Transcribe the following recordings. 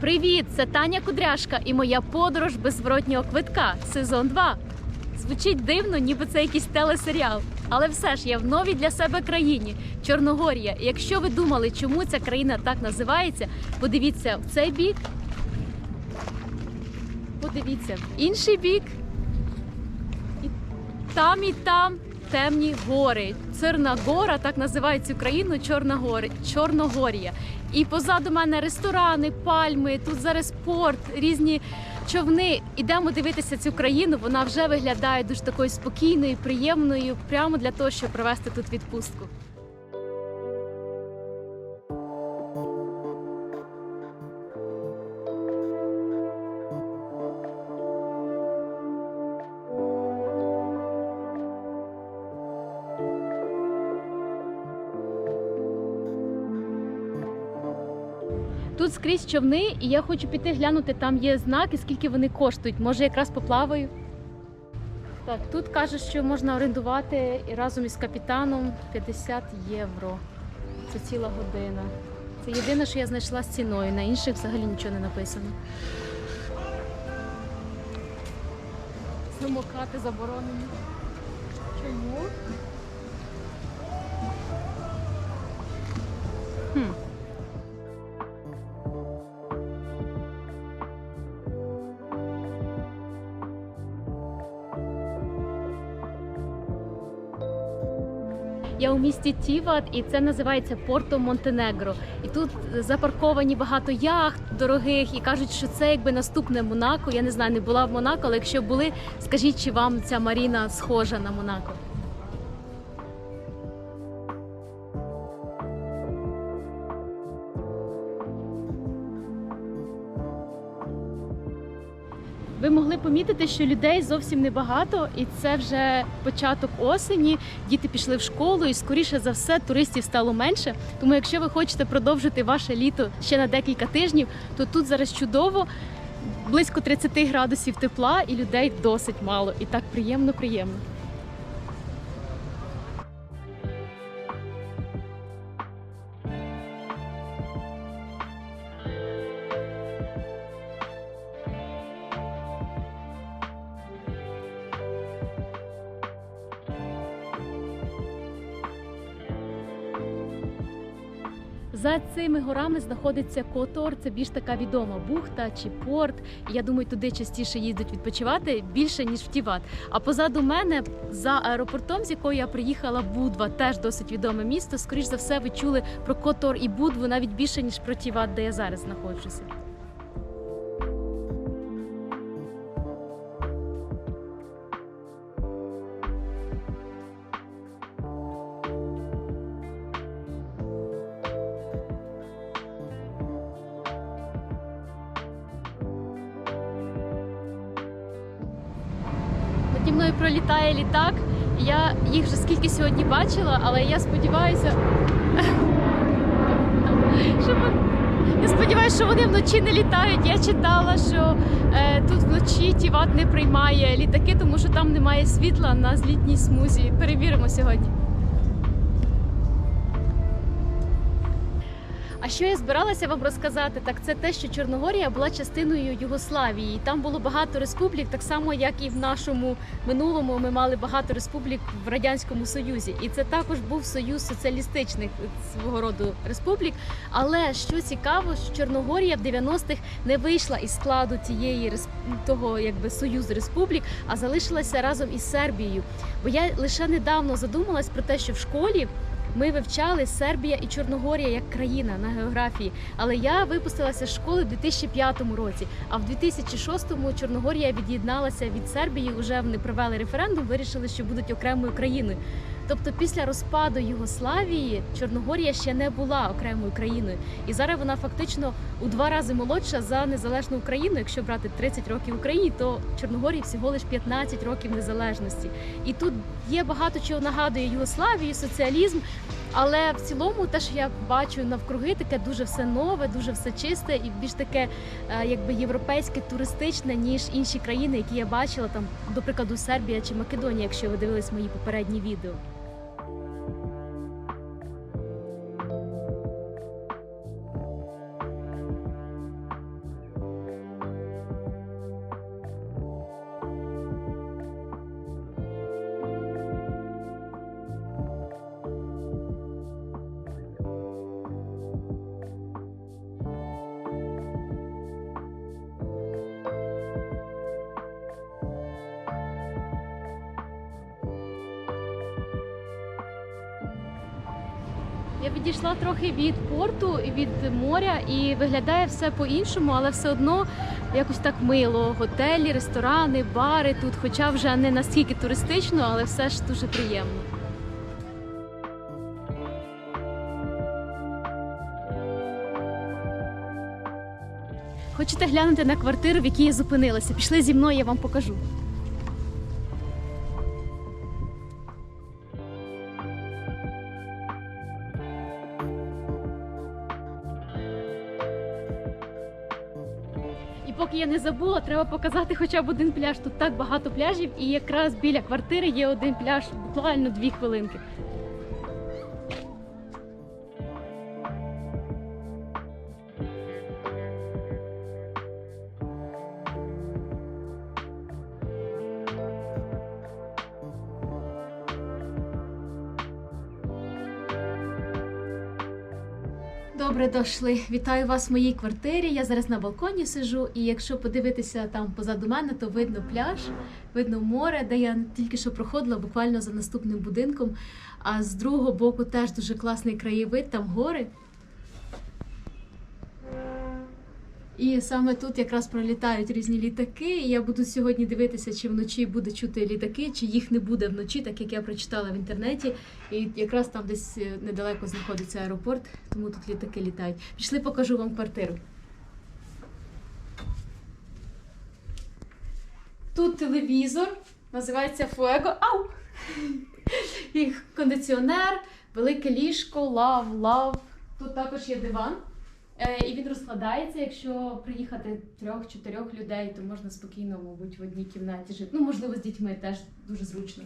Привіт! Це Таня Кудряшка і моя подорож без зворотнього квитка. Сезон 2. Звучить дивно, ніби це якийсь телесеріал. Але все ж я в новій для себе країні Чорногорія. І якщо ви думали, чому ця країна так називається, подивіться в цей бік. Подивіться в інший бік. І там і там темні гори. Чорна гора, так називають цю країну Чорногори, Чорногорія. І позаду мене ресторани, пальми, тут зараз порт, різні човни. Ідемо дивитися цю країну. Вона вже виглядає дуже такою спокійною, приємною, прямо для того, щоб провести тут відпустку. Тут скрізь човни, і я хочу піти глянути, там є знаки, скільки вони коштують. Може, якраз поплаваю. Так, тут кажуть, що можна орендувати і разом із капітаном 50 євро. Це ціла година. Це єдине, що я знайшла з ціною. На інших взагалі нічого не написано. Самокати заборонені. Чому? Хм. Я у місті Тіват, і це називається Порто Монтенегро. І тут запарковані багато яхт дорогих, і кажуть, що це якби наступне Монако. Я не знаю, не була в Монако, але якщо були, скажіть, чи вам ця Маріна схожа на Монако? Ви могли помітити, що людей зовсім небагато, і це вже початок осені. Діти пішли в школу, і скоріше за все туристів стало менше. Тому, якщо ви хочете продовжити ваше літо ще на декілька тижнів, то тут зараз чудово, близько 30 градусів тепла, і людей досить мало. І так приємно, приємно. За цими горами знаходиться Котор. Це більш така відома бухта чи порт. Я думаю, туди частіше їздять відпочивати більше ніж в Тіват. А позаду мене за аеропортом, з якого я приїхала, Будва, теж досить відоме місто. Скоріш за все, ви чули про Котор і Будву навіть більше ніж про Тіват, де я зараз знаходжуся. Мною пролітає літак. Я їх вже скільки сьогодні бачила, але я сподіваюся, що я сподіваюся, що вони вночі не літають. Я читала, що е, тут вночі Тіват не приймає літаки, тому що там немає світла на злітній смузі. Перевіримо сьогодні. А що я збиралася вам розказати, так це те, що Чорногорія була частиною Югославії. І Там було багато республік, так само як і в нашому минулому. Ми мали багато республік в радянському союзі, і це також був союз соціалістичних свого роду республік. Але що цікаво, що Чорногорія в 90-х не вийшла із складу цієї того, якби союзу республік, а залишилася разом із Сербією. Бо я лише недавно задумалась про те, що в школі. Ми вивчали Сербія і Чорногорія як країна на географії, але я випустилася з школи в 2005 році. А в 2006-му Чорногорія від'єдналася від Сербії. Уже вони провели референдум, вирішили, що будуть окремою країною. Тобто, після розпаду Югославії Чорногорія ще не була окремою країною, і зараз вона фактично у два рази молодша за незалежну Україну. Якщо брати 30 років Україні, то Чорногорії всього лиш 15 років незалежності. І тут є багато чого нагадує Югославії, соціалізм. Але в цілому, те, що я бачу навкруги, таке дуже все нове, дуже все чисте і більш таке, е, якби європейське, туристичне, ніж інші країни, які я бачила, там, до прикладу, Сербія чи Македонія, якщо ви дивились мої попередні відео. Я відійшла трохи від порту від моря, і виглядає все по-іншому, але все одно якось так мило. Готелі, ресторани, бари тут, хоча вже не настільки туристично, але все ж дуже приємно. Хочете глянути на квартиру, в якій я зупинилася? Пішли зі мною, я вам покажу. Поки я не забула, треба показати хоча б один пляж. Тут так багато пляжів, і якраз біля квартири є один пляж, буквально дві хвилинки. Добре, дошли. Вітаю вас в моїй квартирі. Я зараз на балконі сижу, і якщо подивитися там позаду мене, то видно пляж, видно море, де я тільки що проходила буквально за наступним будинком. А з другого боку теж дуже класний краєвид, там гори. І саме тут якраз пролітають різні літаки. І я буду сьогодні дивитися, чи вночі буде чути літаки, чи їх не буде вночі, так як я прочитала в інтернеті. І якраз там десь е, недалеко знаходиться аеропорт, тому тут літаки літають. Пішли, покажу вам квартиру. Тут телевізор, називається Fuego. Ау! І кондиціонер, велике ліжко, лав, лав. Тут також є диван. Е, І він розкладається. Якщо приїхати трьох-чотирьох людей, то можна спокійно, мабуть, в одній кімнаті жити. Ну, можливо, з дітьми теж дуже зручно.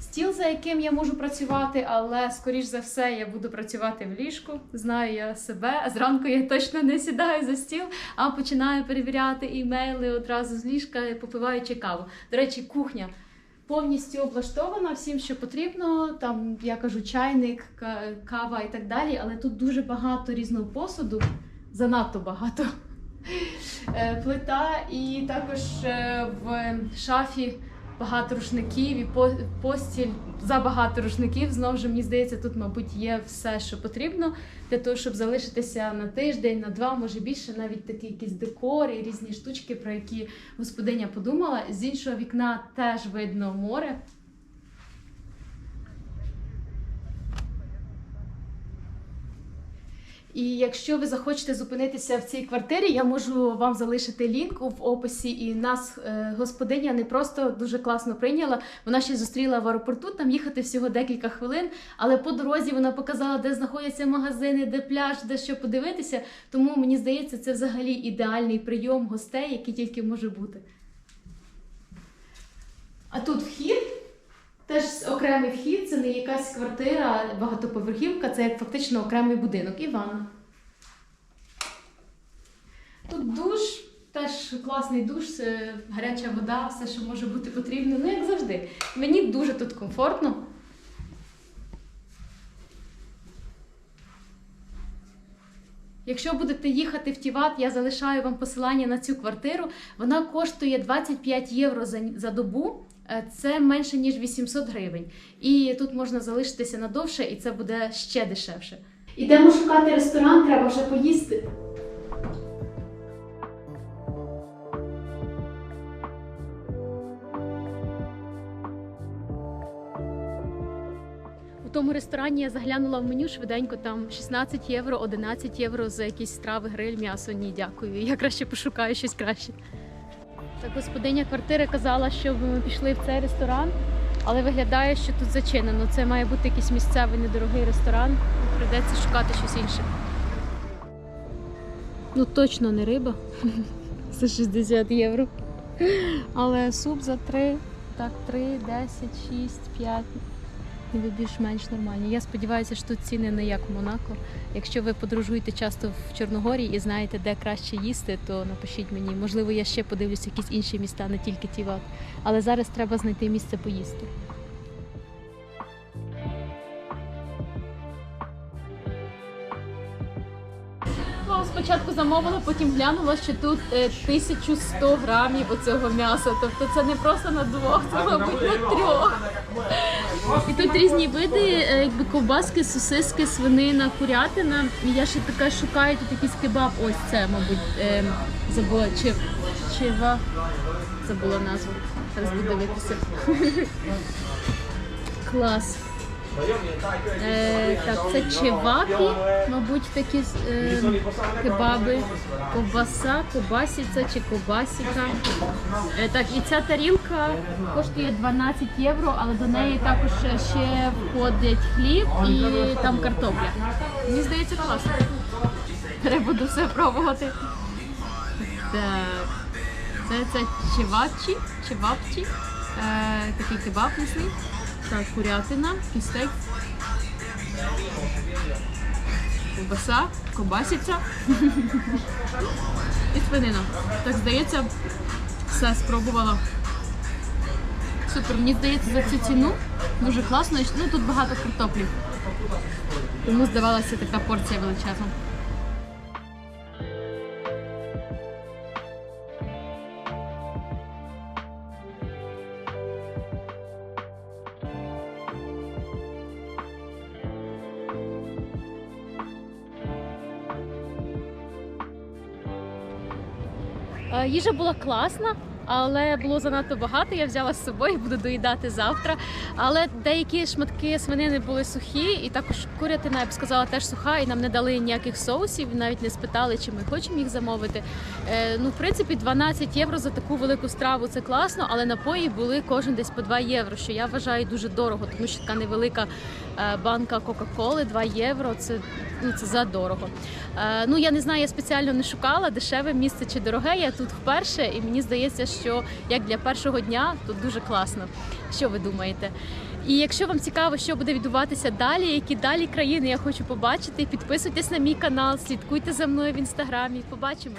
Стіл, за яким я можу працювати, але скоріш за все я буду працювати в ліжку. Знаю я себе. А зранку я точно не сідаю за стіл, а починаю перевіряти імейли одразу з ліжка, попиваючи каву. До речі, кухня. Повністю облаштована всім, що потрібно. Там я кажу чайник, кава і так далі. Але тут дуже багато різного посуду, занадто багато. Е, Плита, і також е, в шафі багато рушників і по- постіль забагато рушників. Знову ж мені здається, тут, мабуть, є все, що потрібно для того, щоб залишитися на тиждень, на два, може більше, навіть такий якийсь декор і різні штучки, про які господиня подумала. З іншого вікна теж видно море. І якщо ви захочете зупинитися в цій квартирі, я можу вам залишити лінк в описі. І нас е, господиня не просто дуже класно прийняла. Вона ще зустріла в аеропорту. Там їхати всього декілька хвилин. Але по дорозі вона показала, де знаходяться магазини, де пляж, де що подивитися. Тому мені здається, це взагалі ідеальний прийом гостей, який тільки може бути. А тут вхід. Теж окремий вхід, це не якась квартира, багатоповерхівка, це як фактично окремий будинок і ванна. Тут душ, теж класний душ, гаряча вода, все, що може бути потрібно. Ну, як завжди. Мені дуже тут комфортно. Якщо будете їхати в Тіват, я залишаю вам посилання на цю квартиру. Вона коштує 25 євро за, добу. Е, Це менше ніж 800 гривень. І тут можна залишитися надовше, і це буде ще дешевше. Ідемо шукати ресторан, треба вже поїсти. У тому ресторані я заглянула в меню швиденько, там 16 євро, 11 євро за якісь страви, гриль, м'ясо. Ні, дякую. Я краще пошукаю щось краще. Господиня квартири казала, що ми пішли в цей ресторан, але виглядає, що тут зачинено. Це має бути якийсь місцевий недорогий ресторан. Придеться шукати щось інше. Ну точно не риба. За 60 євро. Але суп за 3, так, 3, 10, 6, 5. Ніби більш-менш нормальні. Я сподіваюся, що тут ціни не як в Монако. Якщо ви подорожуєте часто в Чорногорії і знаєте, де краще їсти, то напишіть мені. Можливо, я ще подивлюся якісь інші міста, не тільки Тіват. Але зараз треба знайти місце поїсти. Спочатку замовила, потім глянула, що тут е, 1100 грамів оцього м'яса. Тобто це не просто на двох, це мабуть на трьох. І тут різні види, е, якби ковбаски, сосиски, свинина, курятина. І я ще така шукаю тут якийсь кебаб. Ось це, мабуть, е, забула чи чива. Забула назву. Зараз буду дивитися. Клас. Е, так, це чеваки, мабуть, такі е, кебаби, ковбаса, ковбасиця чи ковбасіка. Е, так, і ця тарілка коштує 12 євро, але до неї також ще входить хліб і там картопля. Мені здається, класно. Треба буду все пробувати. Так. Це, це чевапчі, чевапчі, е, такий кебаб м'ясний. Так, курятина, і стейк. Ковбаса, кобасиця і свинина. Так здається, все спробувала. Супер, мені здається, за цю ціну дуже класно. Ну тут багато картоплі. Тому здавалася така порція величезна. Їжа була класна, але було занадто багато. Я взяла з собою, буду доїдати завтра. Але деякі шматки свинини були сухі, і також курятина, я б сказала, теж суха, і нам не дали ніяких соусів, навіть не спитали, чи ми хочемо їх замовити. Е, ну, в принципі, 12 євро за таку велику страву це класно, але напої були кожен десь по 2 євро, що я вважаю дуже дорого, тому що така невелика е, банка Кока-Коли 2 євро. Це ну це задорого. Е, ну я не знаю, я спеціально не шукала дешеве місце чи дороге. Я тут вперше, і мені здається, що як для першого дня тут дуже класно. Що ви думаєте? І якщо вам цікаво, що буде відбуватися далі, які далі країни я хочу побачити, підписуйтесь на мій канал, слідкуйте за мною в інстаграмі. Побачимось.